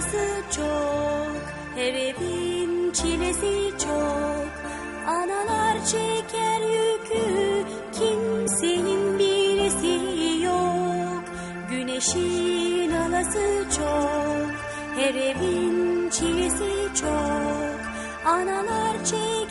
sırası çok, her evin çilesi çok. Analar çeker yükü, kimsenin birisi yok. Güneşin alası çok, her evin çilesi çok. Analar çeker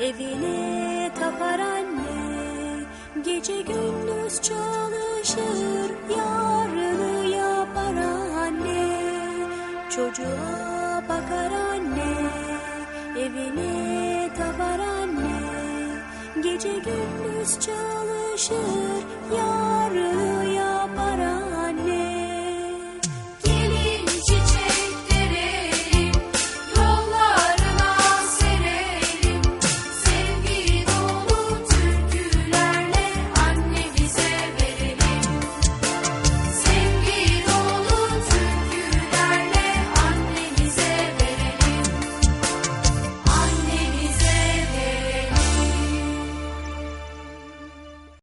evine tapar anne. Gece gündüz çalışır, yarını yapar anne. Çocuğa bakar anne, evine tapar anne. Gece gündüz çalışır, yarını